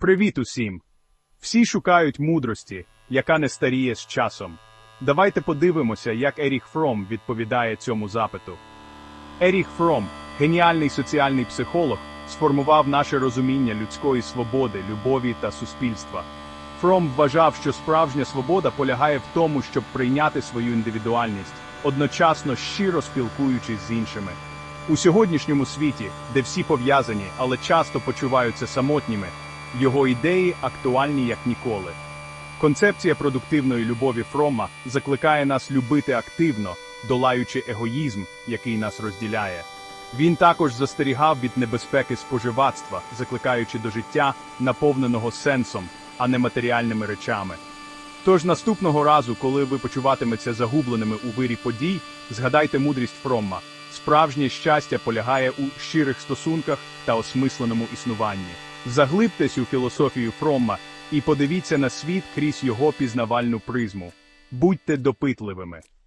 Привіт усім! Всі шукають мудрості, яка не старіє з часом. Давайте подивимося, як Еріх Фром відповідає цьому запиту. Еріх Фром, геніальний соціальний психолог, сформував наше розуміння людської свободи, любові та суспільства. Фром вважав, що справжня свобода полягає в тому, щоб прийняти свою індивідуальність, одночасно щиро спілкуючись з іншими. У сьогоднішньому світі, де всі пов'язані, але часто почуваються самотніми, його ідеї актуальні як ніколи. Концепція продуктивної любові Фрома закликає нас любити активно, долаючи егоїзм, який нас розділяє. Він також застерігав від небезпеки споживацтва, закликаючи до життя, наповненого сенсом, а не матеріальними речами. Тож наступного разу, коли ви почуватиметеся загубленими у вирі подій, згадайте мудрість Фромма. Справжнє щастя полягає у щирих стосунках та осмисленому існуванні. Заглибтесь у філософію Фромма і подивіться на світ крізь його пізнавальну призму. Будьте допитливими.